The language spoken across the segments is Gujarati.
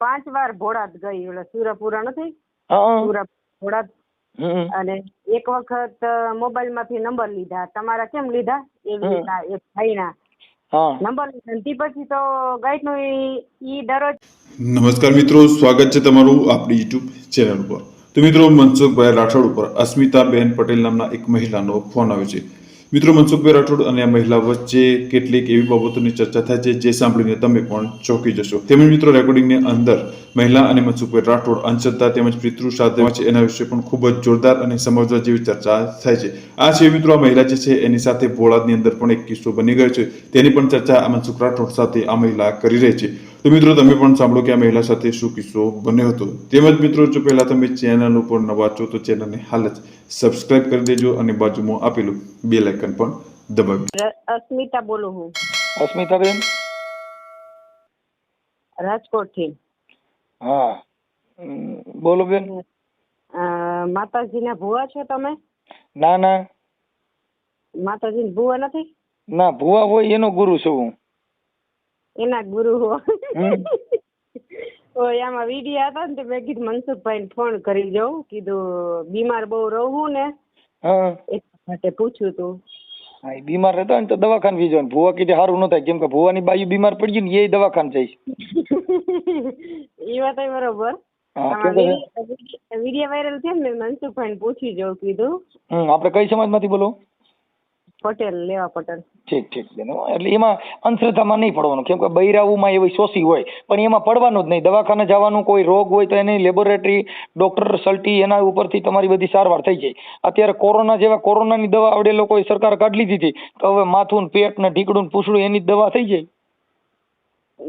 પાંચ વાર ભોળાત ગઈ એટલે સુરપુરા નથી? સુરા ભોળાત. અને એક વખત મોબાઈલમાંથી નંબર લીધા. તમારા કેમ લીધા? એવી રીતના એક ભાઈના. હા. નંબર લીધા પછી તો ગાઈડનું ઈ ઈ દરરોજ નમસ્કાર મિત્રો સ્વાગત છે તમારું આપણી યુટ્યુબ ચેનલ ઉપર. તો મિત્રો મનસુખભાઈ રાઠોડ ઉપર અસ્મિતાબેન પટેલ નામના એક મહિલાનો ફોન આવ્યો છે. મિત્રો મનસુખભાઈ રાઠોડ અને આ મહિલા વચ્ચે કેટલીક એવી બાબતોની ચર્ચા થાય છે, જે સાંભળીને તમે પણ ચોંકી જશો. તેમજ મિત્રો રેકોર્ડિંગની અંદર મહિલા અને મનસુખભાઈ રાઠોડ, અંશતા તેમજ પિતૃ સાથે છે, એના વિશે પણ ખૂબ જ જોરદાર અને સમજવા જેવી ચર્ચા થાય છે. આ છે મિત્રો, આ મહિલા જે છે, એની સાથે ભોળાદની અંદર પણ એક કિસ્સો બની ગયો છે. તેની પણ ચર્ચા મનસુખ રાઠોડ સાથે આ મહિલા કરી રહી છે. તો મિત્રો તમે પણ સાંભળો કે આ મહિલા સાથે શું કિસ્સો બન્યો હતો. તેમજ મિત્રો જો પહેલા તમે ચેનલ ઉપર નવા છો તો ચેનલને હાલ જ સબસ્ક્રાઇબ કરી દેજો અને બાજુમાં આપેલું બે લાઇકન પણ દબાવી અસ્મિતા બોલું હું. અસ્મિતાબેન રાજકોટથી હા. બોલો બેન. માતાજીના ભુવા છો તમે? ના ના. માતાજી ભુવા નથી? ના ભુવા હોય એનો ગુરુ છું હું. એના ગુરુ હો. આમાં વીડિયો હતા ને તો મેં કીધું મનસુખભાઈ ફોન કરી જાઉં. કીધું બીમાર બહુ રહું ને. એટલા માટે પૂછ્યું તું. હા, એ બીમાર રહેતા ને તો દવાખાન બી જવાનું ભુવા કીધે સારું ન થાય કેમ કે ભૂવાની બાયુ બીમાર પડી ગયું ને એ દવાખાન જઈશ એ વાત બરોબર. વીડિયો વાયરલ છે ને મનસુખભાઈ પૂછી જાઉં કીધું. આપણે કઈ સમાજમાંથી બોલો? પટેલ લેવા પટેલ. ઠીક ઠીક બેન એટલે એમાં અંધશ્રદ્ધામાં નહીં પડવાનું. કેમ કે બૈરાવુમાં એવી શોષી હોય પણ એમાં પડવાનું જ નહીં. દવાખાને જવાનું કોઈ રોગ હોય તો એની લેબોરેટરી ડોક્ટર સલ્ટી એના ઉપરથી તમારી બધી સારવાર થઈ જાય. અત્યારે કોરોના જેવા કોરોનાની દવા આવડે લોકોએ સરકાર કાઢી લીધી હતી તો હવે માથું ને પેટ ને ઢીકડું ને પૂછડું એની જ દવા થઈ જાય.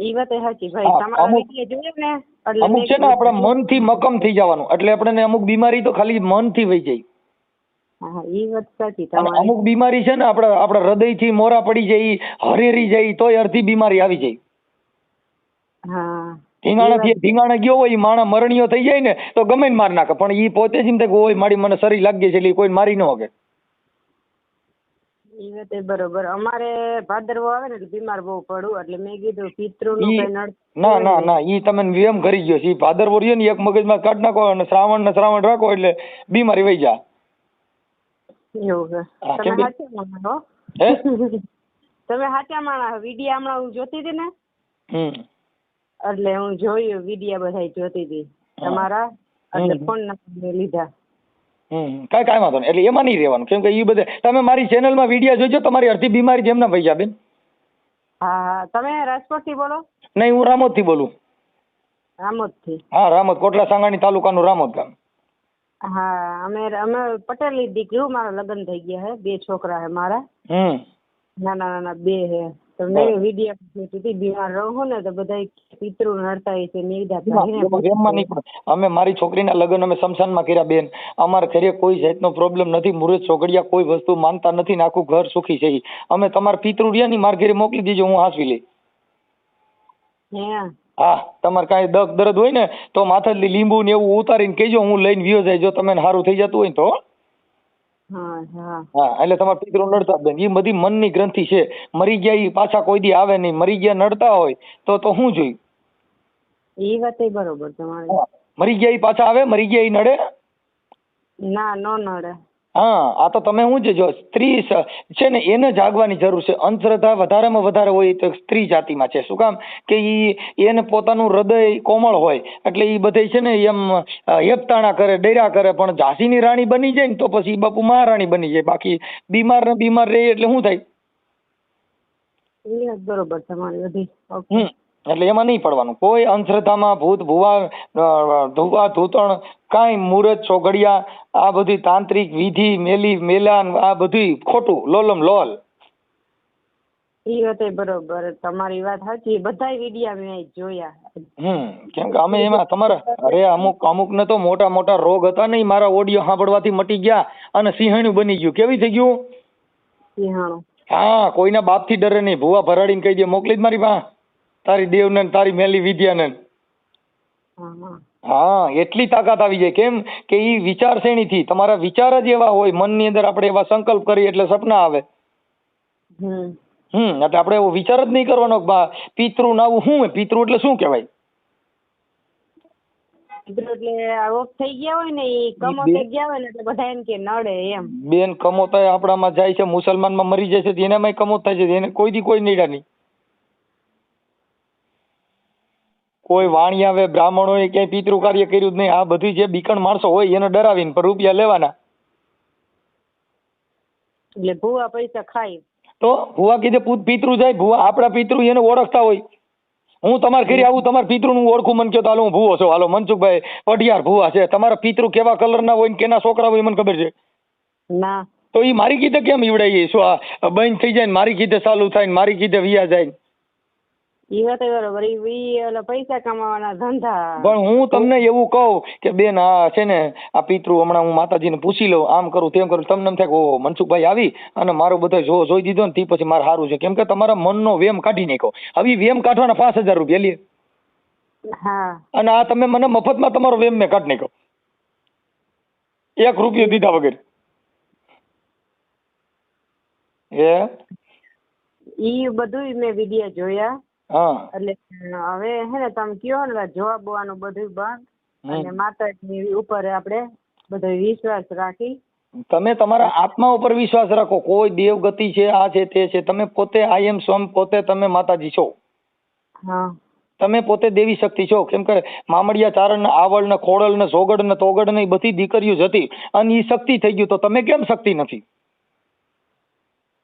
ઈ વાત સાચી. ભાઈ તમારા અમુક- છે ને આપણા મનથી મક્કમ થઈ જવાનું. એટલે આપણને અમુક બીમારી તો ખાલી મનથી વહી જાય. હા ઈ વાત સાચી અને તમારી અમુક બીમારી છે ને આપણા આપણા હૃદયથી મોરા પડી જાય હરેરી જાય તોય અડધી બીમારી આવી જાય. હા. ધીંગાણા એ ધીંગાણા ગયો હોય ઈ માણસ મરણીયો થઈ જાય ને તો ગમે ને મારી નાખે પણ ઈ પોતે જ એમ થાય કે ઓય મારી મને શરીર લાગી છે એટલે ઈ કોઈ મારી ન શકે. વાત એ બરોબર. અમારે ભાદરવો આવે ને એટલે બીમાર બહુ પડું એટલે મેં કીધું પિતૃનું ઈ- કઈ નડ ના ના ના ઈ તમે વ્યમ કરી ગયો છે ઈ ભાદરવો રહ્યો ને એક મગજમાં કાઢ નાખો અને શ્રાવણ ને શ્રાવણ રાખો એટલે બીમારી વહી જા. એવું છે. તમે સાચા માણસ હો. તમે સાચા માણસ વીડિયો હમણાં હું જોતી હતી ને? એટલે હું જોયું વિડીયા બધા જોતી હતી. તમારા? એટલે. ફોન નંબર લીધા. કઈ કાંઈ વાંધો એટલે એમાં નહીં રહેવાનું. કેમ કે ઈ બધે તમે મારી ચેનલમાં વીડિયો જોજો તમારી અડધી બીમારી જેમ ના જા બેન. હા હા. તમે રાજકોટથી બોલો? નહીં હું રામોદથી બોલું. રામોદથી હા રામોદ કોટલા સાંગાણી તાલુકાનું રામોદ ગામ. હા અમે અમે પટેલની દીકરી મારા લગ્ન થઈ ગયા હે બે છોકરા હે મારા. હમ. નાના નાના બે હે. તો મેં વિડિયા સુધી બીમાર રહું ને તો બધા પિતૃ નડતા હોય છે મેં કીધા ભાઈને એમાં વેમમાં નહીં પણ અમે મારી છોકરીના લગ્ન અમે શમશાનમાં કર્યા બેન. અમારા ઘરે કોઈ જાતનો પ્રોબ્લેમ નથી મુરત ચોગડિયા કોઈ વસ્તુ માનતા નથી ને આખું ઘર સુખી છે અમે તમારા પિતૃ રહ્યા ની મારા ઘરે મોકલી દીજો હું હાંસવી લઈ. હે. હા તમારે કાંઈ દગ દર્દ હોય ને તો માથાથી લીંબુ ને એવું ઉતારીને કહેજો હું લઈને વ્યો જાય જો તમે સારું થઈ જતું હોય તો હા. હા હા. એટલે તમારા પિતૃ નડતા બેન એ બધી મનની ગ્રંથિ છે. મરી ગયા એ પાછા કોઈ દી આવે નહીં. મરી ગયા નડતા હોય તો તો શું જોયું? એ વાત બરોબર તમારી. મરી ગયા એ પાછા આવે? મરી ગયા એ નડે? ના નો નડે. હા આ તો તમે હું છે જો સ્ત્રી છે ને એને જાગવાની જરૂર છે. અંધશ્રદ્ધા વધારેમાં વધારે હોય તો સ્ત્રી જાતિમાં છે. શું કામ? કે એ એને પોતાનું હૃદય કોમળ હોય એટલે એ બધે છે ને એમ હેપતાણા કરે ડેરા કરે પણ ઝાંસીની રાણી બની જાય ને તો પછી બાપુ મહારાણી બની જાય. બાકી બીમાર ને બીમાર રહે એટલે શું થાય? બરોબર તમારી બધી. હમ. એટલે એમાં નહીં પડવાનું. કોઈ અંધશ્રદ્ધામાં ભૂત ભુવા ધુવા ધૂતણ કાંઈ મુહૂર્ત ચોઘડિયા આ બધી તાંત્રિક વિધિ મેલી મેલાન આ બધું ખોટું લોલમ લોલ. એ વાત બરોબર. તમારી વાત સાચી. બધાય વિડીયા મેં જોયા. હમ. કેમ કે અમે એમાં તમારા અરે અમુક અમુક ને તો મોટા મોટા રોગ હતા ને મારા ઓડિયો સાંભળવાથી મટી ગયા અને સિંહણું બની ગયું. કેવી થઈ ગયું? સિંહાણું. હા કોઈના બાપથી ડરે નહીં. ભૂવા ભરાડીને કહી દે મોકલી જ મારી પાસે. તારી દેવને ને તારી મેલી વિદ્યાને હા એટલી તાકાત આવી જાય. કેમ કે એ ઈ થી તમારા વિચાર જ એવા હોય મનની અંદર આપણે એવા સંકલ્પ કરીએ એટલે સપના આવે. હમ. એટલે આપણે એવો વિચાર જ નહીં કરવાનો પિતૃ નાવું શું પિતૃ એટલે શું કહેવાય? બેન કમોતા આપણામાં જાય છે મુસલમાનમાં મરી જાય છે કમોત થાય છે એને કોઈ દી કોઈ નીડા નહીં. કોઈ વાણી આવે બ્રાહ્મણોએ ક્યાંય પિતૃ કાર્ય કર્યું જ નહીં. આ બધી જે બીકણ માણસો હોય એને ડરાવીને પર રૂપિયા લેવાના. એટલે ભૂવા પૈસા ખાય. તો ભુવા કીધે પિતૃ જાય ભુવા આપણા પિતૃ એને ઓળખતા હોય. હું તમારા ઘરે આવું તમારા પિતૃનું ઓળખું મને કહો તો હાલો હું ભૂવો છું. હાલો મનસુખભાઈ પઢિયાર ભુવા છે. તમારા પિતૃ કેવા કલરના હોય ને કેના છોકરા હોય મને ખબર છે? ના. તો એ મારી કીધે કેમ ઈવડાઈએ? શું આ બંધ થઈ જાય ને મારી કીધે ચાલુ થાય ને મારી કીધે વિયા જાય ને? ઈ વાત બરોબર ઈ ઈ ઓલા પૈસા કમાવાના ધંધા. પણ હું તમને એવું કહું કે બેન આ છે ને આ પિતૃ હમણાં હું માતાજીને પૂછી લઉં આમ કરું તેમ કરું તમને એમ થાય કે ઓહો મનસુખભાઈ આવી અને મારો બધો જો જોઈ દીધો ને તે પછી મારે સારું છે. કેમ કે તમારા મનનો વેમ કાઢી નાખ્યો. હવે વેમ કાઢવાના પાંચ હજાર રૂપિયા લે. હા. અને આ તમે મને મફતમાં તમારો વેમ મેં કાઢી નાખ્યો. એક રૂપિયો દીધા વગર. એ ઈ બધું મેં વિડિયા જોયા. એટલે હવે હે ને તમે કયો ને જવાબ બોવાનું બધું. બંધ અને માતાજી ઉપર આપણે બધો વિશ્વાસ રાખી. તમે તમારા આત્મા ઉપર વિશ્વાસ રાખો. કોઈ દેવ ગતિ છે આ છે તે છે. તમે પોતે આઈ એમ સ્વમ પોતે તમે માતાજી છો. હા. તમે પોતે દેવી શક્તિ છો. કેમ કે મામડિયા ચારણ ને આવળ ને ખોડલ ને સોગડ ને તોગડ ને બધી દીકરીઓ જ હતી. અને એ શક્તિ થઈ ગયું. તો તમે કેમ શક્તિ નથી?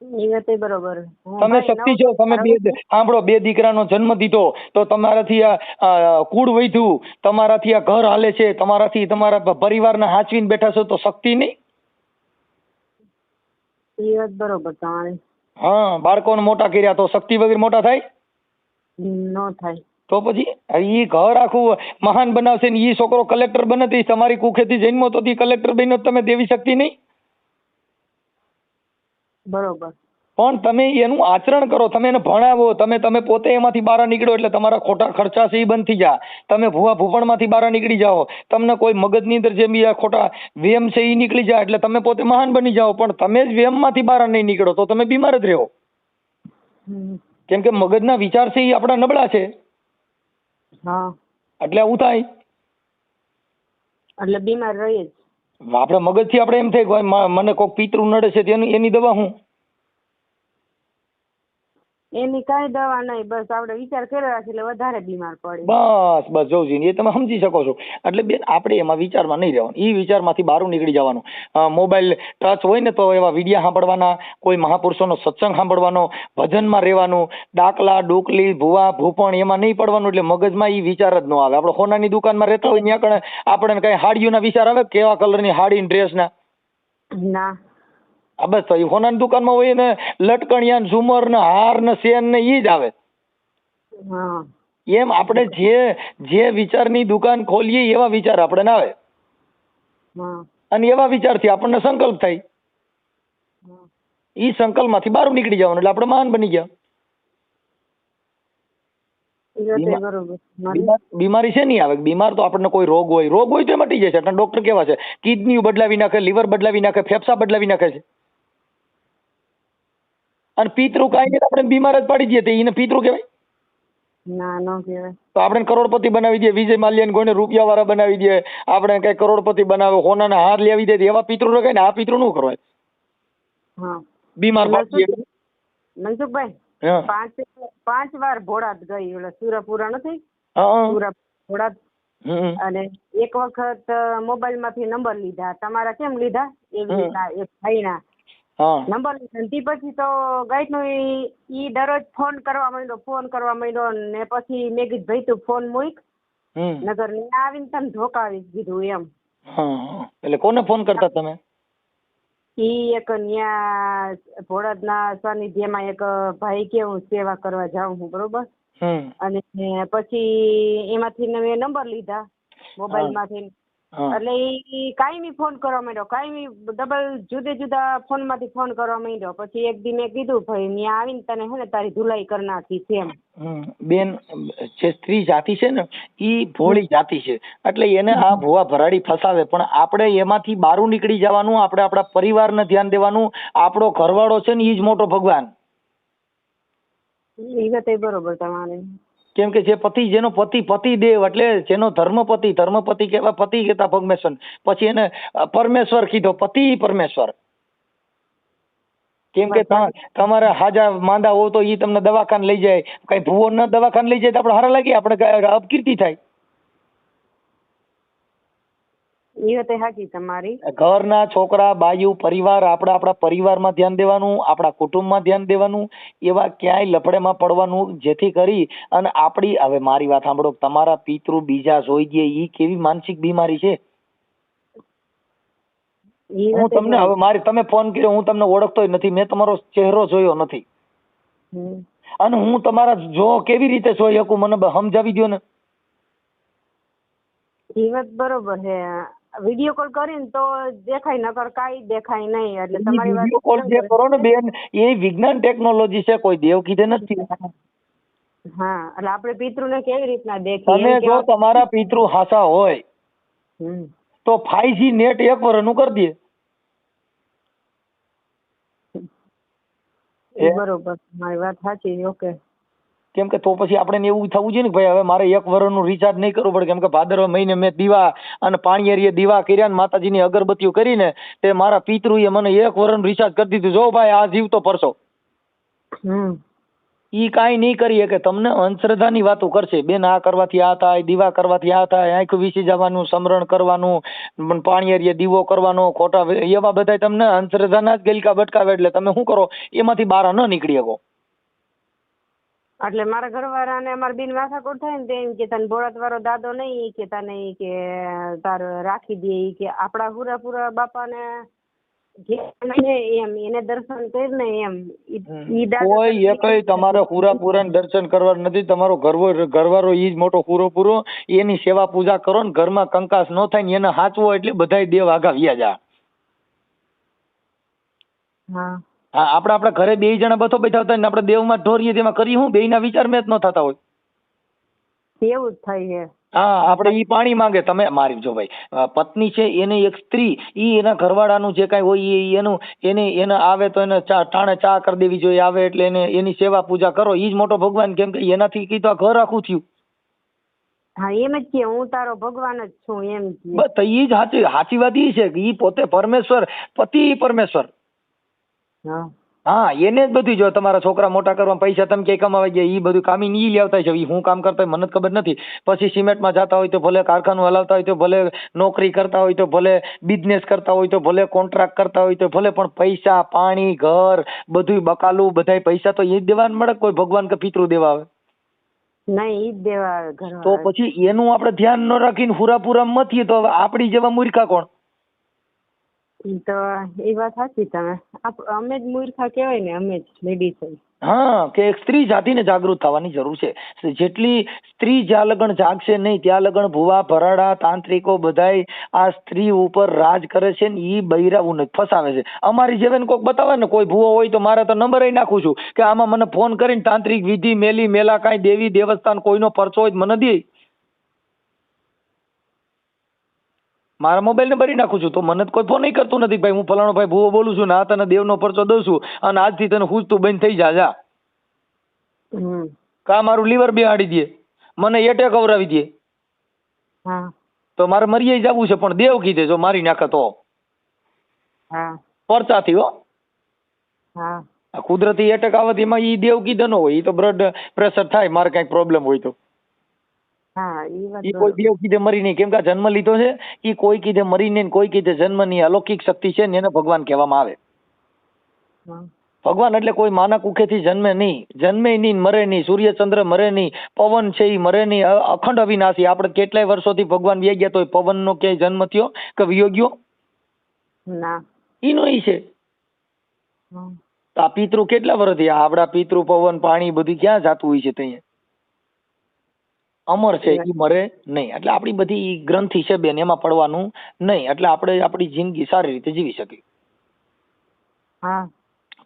બરોબર. તમે શક્તિ છો તમે બે સાંભળો બે દીકરાનો જન્મ દીધો તો તમારાથી આ કુળ વધ્યું તમારાથી આ ઘર હાલે છે તમારાથી તમારા પરિવારને હાચવીને બેઠા છો તો શક્તિ નહીં? બરોબર તમારી. હા બાળકોને મોટા કર્યા તો શક્તિ વગર મોટા થાય? નો થાય. તો પછી? ઈ ઘર આખું મહાન બનાવશે ને એ છોકરો કલેક્ટર બને તમારી કુખેથી જન્મો તો કલેક્ટર બન્યો તમે દેવી શક્તિ નહીં? બરોબર. પણ તમે એનું આચરણ કરો તમે એને ભણાવો તમે તમે પોતે એમાંથી બહાર નીકળો એટલે તમારા ખોટા ખર્ચા છે એ બંધ થઈ જાય તમે ભૂવા ભૂપણમાંથી બહાર નીકળી જાઓ તમને કોઈ મગજની અંદર જે બી આ ખોટા વેમ છે એ નીકળી જાય એટલે તમે પોતે મહાન બની જાઓ પણ તમે જ વેમમાંથી બહાર નહીં નીકળો તો તમે બીમાર જ રહો. કેમ કે મગજના વિચાર છે એ આપણા નબળા છે. હા. એટલે આવું થાય. એટલે બીમાર રહીએ જ. આપણે મગજથી આપણે એમ થાય કે મને કોઈક પિતૃ નડે છે તેની એની દવા હું? એની કાંઈ દવા નહીં બસ આપણે વિચાર કર્યો રાખીએ એટલે વધારે બીમાર પડે બસ બસ જોજી એ તમે સમજી શકો છો. એટલે બેન આપણે એમાં વિચારમાં નહીં રહેવાનું. એ વિચારમાંથી બહાર નીકળી જવાનું. મોબાઈલ ટચ હોય ને તો એવા વિડિયા સાંભળવાના કોઈ મહાપુરુષોનો સત્સંગ સાંભળવાનો ભજનમાં રહેવાનું ડાકલા ડોકલી ભુવા ભૂપણ એમાં નહીં પડવાનું એટલે મગજમાં એ વિચાર જ ન આવે. આપણે સોનાની દુકાનમાં રહેતા હોય ત્યાં કણે આપણને કઈ હાડીઓના વિચાર આવે? કેવા કલરની હાડી ડ્રેસના ના. આ બસ તો એ દુકાન દુકાનમાં હોય ને લટકણિયા ને ઝુમર ને હાર ને સેન ને ઈ જ આવે. હા. એમ આપણે જે જે વિચારની દુકાન ખોલીએ એવા વિચાર આપણે ના આવે અને એવા વિચારથી આપણને સંકલ્પ થાય. એ સંકલ્પમાંથી બહાર નીકળી જવાનું એટલે આપણે મહાન બની ગયા. બીમાર છે નહીં આવે? બીમાર તો આપણને કોઈ રોગ હોય. રોગ હોય તો એ મટી જાય છે. ડોક્ટર કેવા છે? કિડની બદલાવી નાખે લીવર બદલાવી નાખે ફેફસા બદલાવી નાખે છે. અને પિતૃ કાંઈ નહીં આપણે બીમાર જ પાડી દઈએ તો એને પિતૃ કહેવાય? ના ન કહેવાય. તો આપણે કરોડપતિ બનાવી દઈએ વિજય માલ્યાને કોઈને રૂપિયા વાળા બનાવી દઈએ આપણે કઈ કરોડપતિ બનાવે હોનાના હાર લેવી દે એવા પિતૃ રખાય ને આ પિતૃ નું કરવાય. હા. બીમાર પાડી મનસુખભાઈ પાંચ પાંચ વાર ભોળાત ગઈ ઓલા સુરાપુરા નથી? સુરા ભોળાત. અને એક વખત મોબાઈલમાંથી નંબર લીધા. તમારા કેમ લીધા? એવી. રીતના ભાઈના હા નંબર લીધો પછી તો ગાઈડનું ઈ દરરોજ ફોન કરવા માંડ્યો ફોન કરવા માંડ્યો ને પછી મેં કીધું ભાઈ તું ફોન મૂક. નગર ને આવીને તને ધોકાવી દીધું એમ. એટલે કોને ફોન કરતા તમે? ઈ એક ન્યા ભોળાદના સાનિધ્યમાં એક ભાઈ કે હું સેવા કરવા જાઉં છું બરોબર? અને પછી એમાંથી મેં નંબર લીધા. મોબાઈલમાંથી એટલે ઈ કાયમી ફોન કરવા માંડ્યો. કાયમી ડબલ જુદા જુદા ફોનમાંથી ફોન કરવા માંડ્યો. પછી એક દી મેં કીધું ભાઈ ત્યાં આવીને તને હે ને તારી ધુલાઈ કરી નાખી છે એમ. બેન જે સ્ત્રી જાતિ છે ને ઈ ભોળી જાતિ છે. એટલે એને આ ભુવા ભરાડી ફસાવે. પણ આપણે એમાંથી બારું નીકળી જવાનું આપણે આપણા પરિવારને ધ્યાન દેવાનું આપણો ઘરવાળો છે ને ઈ જ મોટો ભગવાન. એ વાત બરોબર તમારે. કેમ કે જે પતિ, જેનો પતિ પતિ દેવ એટલે જેનો ધર્મપતિ ધર્મપતિ કેવા પતિ કહેતા પરમેશ્વર. પછી એને પરમેશ્વર કીધો, પતિ પરમેશ્વર. કેમ કે તમારે હાજા માંદા હો તો એ તમને દવાખાને લઈ જાય. કઈ ભૂવો ન દવાખાને લઈ જાય તો આપણે હારા લાગીએ, આપણે અપકીર્તિ થાય. એ વાત સાચી તમારી. ઘરના છોકરા બાયુ પરિવાર આપણા આપણા પરિવારમાં ધ્યાન દેવાનું આપણા કુટુંબમાં ધ્યાન દેવાનું એવા ક્યાંય લફડેમાં પડવાનું જેથી કરી અને આપણી હવે મારી વાત સાંભળો તમારા પિતૃ બીજા જોઈ દે એ કેવી માનસિક બીમારી છે? હું તમને હવે મારી તમે ફોન કર્યો હું તમને ઓળખતોય નથી મેં તમારો ચહેરો જોયો નથી. અને હું તમારા જો કેવી રીતે જોઈ શકું મને સમજાવી દ્યો ને વાત બરોબર છે. વીડિયો કોલ કરીને તો દેખાય નકર કાંઈ દેખાય નહીં એટલે તમારી વાત કોલ જે કરો ને બેન એ વિજ્ઞાન ટેકનોલોજી છે કોઈ દેવ કીધે નથી. હા એટલે આપણે પિતૃને કેવી રીતના દેખાય તમે જો તમારા પિતૃ હાસા હોય. તો ફાઈવ નેટ એક વર્ષનું કરી દે. બરોબર મારી વાત સાચી ઓકે. કેમ કે તો પછી આપણે એવું થવું જોઈએ ને ભાઈ હવે મારે એક વર્ષનું રિચાર્જ નહીં કરવું પડે. કેમ કે ભાદરવા મહિને મેં દીવા અને પાણીએરીએ દીવા કર્યા ને માતાજીની અગરબત્તીઓ કરીને તે મારા પિતૃએ મને એક વર્ષનું રિચાર્જ કરી દીધું. જો ભાઈ આ જીવ તો પરસો. હમ. ઈ કાંઈ નહીં કરીએ કે તમને અંધશ્રદ્ધાની વાતો કરશે. બેન આ કરવાથી આ થાય દીવા કરવાથી આ થાય આંખ વીસી જવાનું સમરણ કરવાનું પણ પાણીએરીએ દીવો કરવાનો ખોટા એવા બધાય તમને અંધશ્રદ્ધાના જ ગિલકા બટકાવે. એટલે તમે શું કરો? એમાંથી બહાર ન નીકળી શકો. એટલે મારા ઘરવાળાને અમારા બેન માથાકૂટ થાય ને તો એમ કે તને ભોળાત વાળો દાદો નહીં કે તને ઈ કે તાર રાખી દે ઈ કે આપણા પૂરા પૂરા બાપાને જે છે એમ એને દર્શન કરીને એમ કોઈ એકય તમારે પૂરા પૂરા દર્શન કરવા નથી તમારો ઘરવો ઘરવારો ઈ જ મોટો પૂરો પૂરો એની સેવા પૂજા કરો ને ઘરમાં કંકાસ ન થાય ને એને હાચવો એટલે બધાય દેવ આગા વ્યા જા. હા. હા આપણે આપણા ઘરે બે જણા બથો બેઠા હતા ને આપણે દેવમાં ઢોરીએ તેમાં કરી હું? બેયના વિચાર મેચ ન થતા હોય. એવું જ થાય છે. હા આપણે ઈ પાણી માંગે. તમે મારી જો ભાઈ પત્ની છે એને એક સ્ત્રી ઈ એના ઘરવાળાનું જે કાંઈ હોય એ એનું એને એને આવે તો એને ચા ટાણે ચા કરી દેવી જોઈએ આવે એટલે એને એની સેવા પૂજા કરો. ઈ જ મોટો ભગવાન કેમ કે એનાથી કીધું આ ઘર આખું થયું. હા એમ જ કે હું તારો ભગવાન જ છું એમ કે. બસ તો ઈ જ સાચી સાચી વાત ઈ છે કે ઈ પોતે પરમેશ્વર પતિ પરમેશ્વર. હા. એને જ બધું જો તમારા છોકરા મોટા કરવા પૈસા તમે ક્યાંય કમાવા ગયા એ બધું કામી ઈ લેવતા છે. હું કામ કરતા હોય મને ખબર નથી. પછી સિમેન્ટમાં જતા હોય તો ભલે કારખાનું હલાવતા હોય તો ભલે નોકરી કરતા હોય તો ભલે બિઝનેસ કરતા હોય તો ભલે કોન્ટ્રાક્ટ કરતા હોય તો ભલે પણ પૈસા પાણી ઘર બધું બકાલું બધાય પૈસા તો એ જ દેવા મળે? કોઈ ભગવાન કે પિતૃ દેવા આવે? નહીં દેવા આવે તો પછી એનું આપણે ધ્યાન ન રાખીને હુરાપુરા મથીએ તો હવે આપણી જેવા મૂર્ખા કોણ? તો એ વાત સાચી તમે. અમે જ મૂર્ખા કહેવાય ને, અમે જ લેડીઝ હા, કે સ્ત્રી જાતિને જાગૃત થવાની જરૂર છે. જેટલી સ્ત્રી જ્યાં લગન જાગશે નહીં, ત્યાં લગન ભુવા, ભરાડા, તાંત્રિકો બધાય આ સ્ત્રી ઉપર રાજ કરે છે ને એ બૈરાવું ને ફસાવે છે. અમારી જેવે કોઈક બતાવે ને, કોઈ ભુવો હોય તો મારે તો નંબર નાખું છું. કે આમાં મને ફોન કરીને તાંત્રિક વિધિ, મેલી, મેલા કાંઈ દેવી દેવસ્થાન કોઈનો પરચો હોય મને દે. મારા મોબાઈલ ને ભરી નાખું છું. તો મને કોઈ ફોન નહીં કરતું નથી ભાઈ. હું ફલાણો ભાઈ ભૂવો બોલું છું ને આ તને દેવનો પરચો દઉં છું અને આજથી તને હુજતું બંધ થઈ જા જા. કા મારું લીવર બિહાડી દે? મને એટેક અવરાવી દે. તો મારે મરી જવું છે પણ દેવ કીધે જો મારી નાખે તો. પરચાથી હો. આ કુદરતી એટેક આવત એમાં ઈ દેવ કીધે ન હોય એ તો બ્લડ પ્રેશર થાય મારે કંઈક પ્રોબ્લેમ હોય તો. ઈ કોઈ બે કીધે મરી નહીં. કેમ કે જન્મ લીધો છે એ કોઈ કીધે મરી નહીં કોઈ કીધે જન્મ નહીં અલૌકિક શક્તિ છે ને એને ભગવાન કહેવામાં આવે. ભગવાન એટલે કોઈ માના કુખેથી જન્મે નહીં. જન્મે નહીં મરે નહીં. સૂર્યચંદ્ર મરે નહીં. પવન છે ઈ મરે નહીં. અખંડ અવિનાશી. આપણે કેટલાય વર્ષોથી ભગવાન વ્યા ગયા તો પવનનો ક્યાંય જન્મ થયો કે વિયોગ્યો ના. ઈનો ઈ છે. આ પિતૃ કેટલા વર્ષથી આપડા પિતૃ પવન પાણી બધું ક્યાં જાતું હોય છે ત્યાં અમર છે એ મરે નહીં. એટલે આપણી બધી ગ્રંથિ છે બેન એમાં પડવાનું નહીં. એટલે આપણે આપણી જિંદગી સારી રીતે જીવી શકીએ. હા.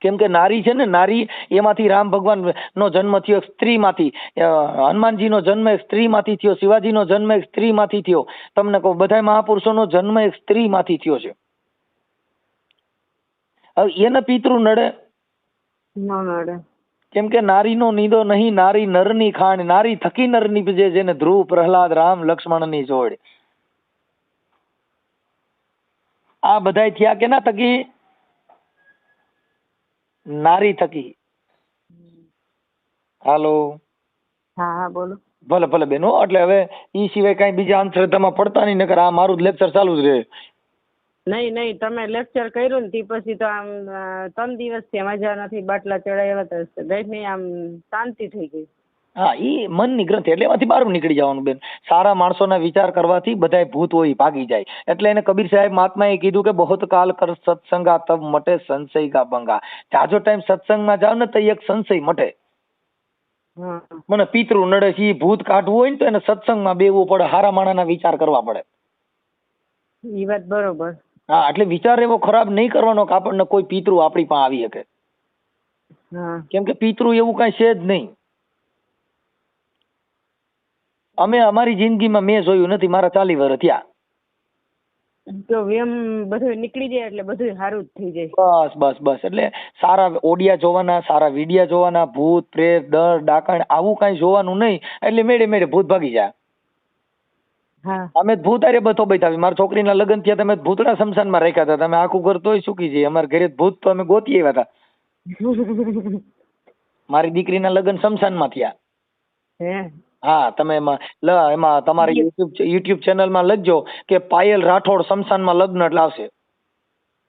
કેમ કે નારી છે ને નારી એમાંથી રામ ભગવાન નો જન્મ થયો એક સ્ત્રીમાંથી હનુમાનજીનો જન્મ એક સ્ત્રીમાંથી થયો શિવાજીનો જન્મ એક સ્ત્રીમાંથી થયો. તમને કહું બધા મહાપુરુષોનો જન્મ એક સ્ત્રીમાંથી થયો છે. હવે એને પિતૃ નડે? ન નડે. કેમ કે નારીનો નીદો નહીં નારી નરની ખાણ નારી થકી નર નીપજે જેને ધ્રુવ પ્રહલાદ રામ લક્ષ્મણની જોડ. આ બધાય થયા કેના થકી? નારી થકી. હાલો. હા હા બોલો. ભલે ભલે બેન એટલે હવે ઈ સિવાય કઈ બીજા અંધશ્રદ્ધામાં પડતા નહીં નકર આ મારું જ લેક્ચર ચાલુ જ રહે. નહીં નહીં તમે લેક્ચર કર્યું ને તે પછી તો આમ ત્રણ દિવસથી મજા નથી બાટલા ચડાવ્યા તો ગઈ આમ શાંતિ થઈ ગઈ. હા ઈ મનની ગ્રંથિ એટલે એમાંથી બહાર નીકળી જવાનું બેન. સારા માણસોના વિચાર કરવાથી બધાય ભૂત હોય ભાગી જાય. એટલે એને કબીર સાહેબ મહાત્માએ કીધું કે બહોત કાલ કર સત્સંગા તબ મટે સંશય ગા બંગા જાજો ટાઈમ સત્સંગમાં જાવ ને તો એક સંશય મટે. મને પિતૃ નડે છે ભૂત કાઢવું હોય ને તો એને સત્સંગમાં બેવું પડે હારા માણાના વિચાર કરવા પડે. એ વાત બરોબર. હા એટલે વિચાર એવો ખરાબ નહીં કરવાનો કે આપણને કોઈ પિતૃ આપણી પાસે આવી શકે. કેમ કે પિતૃ એવું કઈ છે જ નહીં. અમે અમારી જિંદગીમાં મેં જોયું નથી મારા ચાલી વર થયા. તો વેમ બધું નીકળી જાય એટલે બધું સારું જ થઈ જાય. બસ બસ બસ. એટલે સારા ઓડિયા જોવાના સારા વિડિયા જોવાના ભૂત પ્રેત દર ડાકણ આવું કાંઈ જોવાનું નહીં. એટલે મેળે મેળે ભૂત ભાગી જાય. અમે ભૂતારે બધો બતાવી મારા છોકરીના લગ્ન થયા તમે ભૂતડા શમશાનમાં રાખ્યા હતા. તમે આખું ઘર તોય સુકી જઈએ અમારા ઘરે ભૂત તો અમે ગોતી આવ્યા હતા. મારી દીકરીના લગ્ન શમશાનમાં થયા. હા? તમે એમાં એમાં તમારે યુટ્યુબ યુટ્યુબ ચેનલમાં લખજો કે પાયલ રાઠોડ શમશાનમાં લગ્ન એટલે આવશે.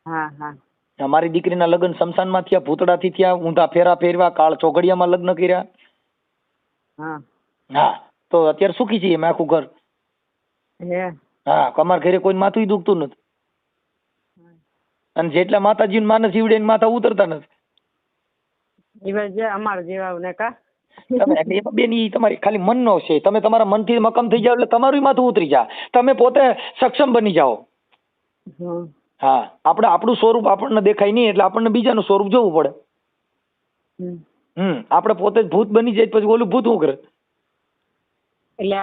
હા હા. મારી દીકરીના લગ્ન શમશાનમાં થયા. ભૂતડાથી થયા ઊંધા ફેરા ફેરવા કાળ ચોઘડિયામાં લગ્ન કર્યા. હા. હા તો અત્યારે સુખી છીએ અમે આખું ઘર. હે. હા અમારા ઘરે કોઈ માથું દુખતું નથી. અને જેટલા માતાજીને માનસ ઈવડે એને માથા ઉતરતા નથી. એ જે અમારા જેવા ને કા? તમે એટલે બેન ઈ તમારી ખાલી મનનો છે. તમે તમારા મનથી મક્કમ થઈ જાવ એટલે તમારું માથું ઉતરી જાય. તમે પોતે સક્ષમ બની જાઓ. હા આપણે આપણું સ્વરૂપ આપણને દેખાય નહીં એટલે આપણને બીજાનું સ્વરૂપ જોવું પડે. હમ. આપણે પોતે જ ભૂત બની જાય પછી ઓલું ભૂત શું કરે? એટલે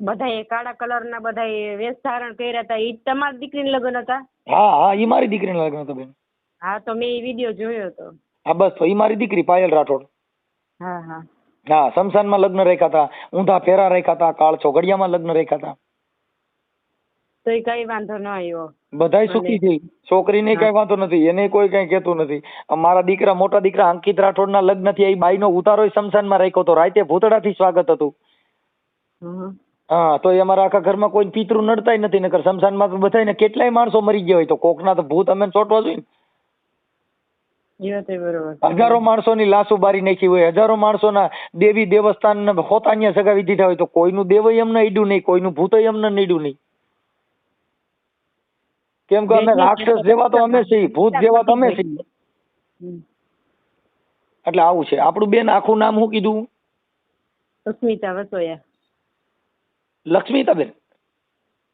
બધાએ કાળા કલર ના બધાએ વેશ ધારણ કર્યા હતા એ તમારી દીકરીના લગ્ન હતા? હા હા એ મારી દીકરીના લગ્ન હતા બેન. હા તો મેં એ વીડિયો જોયો હતો. હા બસ તો એ મારી દીકરી પાયલ રાઠોડ. હા હા. હા શમશાનમાં લગ્ન રાખ્યા હતા ઊંધા ફેરા રાખ્યા હતા કાળ ચોઘડિયામાં લગ્ન રાખ્યા હતા તો એ કઈ વાંધો ન આવ્યો. બધાય સુખી થઈ છોકરીને કઈ વાંધો નથી એને કોઈ કઈ કહેતું નથી. મારા દીકરા મોટા દીકરા અંકિત રાઠોડના લગ્ન થયા એ બાઈનો ઉતારો શમશાનમાં રાખ્યો હતો રાતે ભૂતડાથી સ્વાગત હતું. હા તો એ અમારા આખા ઘરમાં કોઈ પિતૃ નડતાય નથી નકર શમશાનમાં તો બધાયને કેટલાય માણસો મરી ગયા હોય તો કોકના તો ભૂત અમે ચોટવા જોઈએ ને. હજારો માણસોની લાશો બારી નાખી હોય હજારો માણસોના દેવી દેવસ્થાન હોતાન્ય સગાવી દીધા હોય તો કોઈનું દેવય એમને ઈડ્યું નહીં કોઈનું ભૂતય એમને નીડ્યું નહીં. કેમ કે અમે રાક્ષસ જેવા તો અમે છીએ ભૂત જેવા તો અમે છીએ. એટલે આવું છે. આપણું બેન આખું નામ શું કીધું? સુસ્મિતા વસોયા. લક્ષ્મીતાબેન.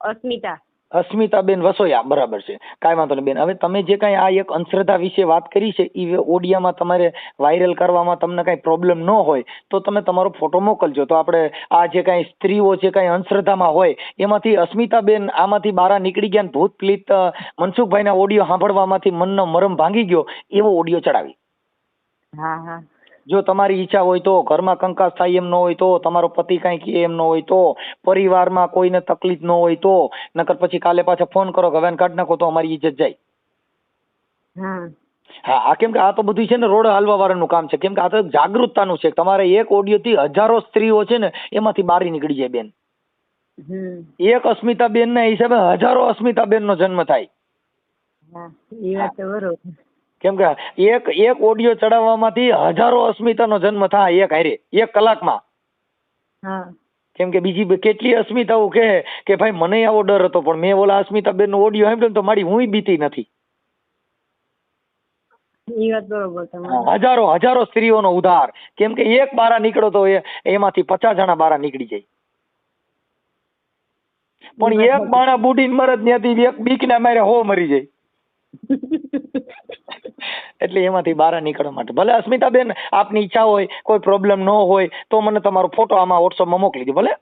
અસ્મિતા. અસ્મિતાબેન વસોયા બરાબર છે. કાંઈ વાંધો નહીં બેન. હવે તમે જે કાંઈ આ એક અંધશ્રદ્ધા વિશે વાત કરી છે એ ઓડિયામાં તમારે વાયરલ કરવામાં તમને કાંઈ પ્રોબ્લેમ ન હોય તો તમે તમારો ફોટો મોકલજો. તો આપણે આ જે કાંઈ સ્ત્રીઓ જે કાંઈ અંધશ્રદ્ધામાં હોય એમાંથી અસ્મિતાબેન આમાંથી બહાર નીકળી ગયા ભૂત પ્લીત મનસુખભાઈના ઓડિયો સાંભળવામાંથી મનનો મરમ ભાંગી ગયો એવો ઓડિયો ચડાવી. હા હા. જો તમારી ઈચ્છા હોય તો ઘરમાં કંકાસ થાય એમ ન હોય તો તમારો પતિ કાંઈ કહે એમ ન હોય તો પરિવારમાં કોઈને તકલીફ ન હોય તો નકર પછી કાલે પાછા ફોન કરો કે હવે કાઢ નાખો તો અમારી ઇજ્જત જાય. હા. હા આ કેમ કે આ તો બધું છે ને રોડ હાલવા વાળાનું કામ છે. કેમ કે આ તો જાગૃતતાનું છે. તમારે એક ઓડિયોથી હજારો સ્ત્રીઓ છે ને એમાંથી બારી નીકળી જાય બેન. એક અસ્મિતાબેન ના હિસાબે હજારો અસ્મિતાબેનનો જન્મ થાય. એ વાત બરોબર. કેમ કે એક એક ઓડિયો ચડાવવામાંથી હજારો અસ્મિતાનો જન્મ થાય એક હારે એક કલાકમાં. હા. કેમ કે બીજી કેટલી અસ્મિતાઓ કહે કે ભાઈ મને આવો ડર હતો પણ મેં ઓલા અસ્મિતાબેન નો ઓડિયો સાંભળ્યો તો મારી હું બીતી નથી. હજારો હજારો સ્ત્રીઓનો ઉધાર. કેમ કે એક બારા નીકળો તો એમાંથી પચાસ જણા બારા નીકળી જાય. પણ એક બાણા બુડીને મરદ ત્યાંથી એક બીકના મારે હો મરી જાય. એટલે એમાંથી બહાર નીકળવા માટે. ભલે અસ્મિતાબેન આપની ઈચ્છા હોય, કોઈ પ્રોબ્લેમ ન હોય, તો મને તમારો ફોટો આમાં વોટ્સઅપમાં મોકલી દો, ભલે?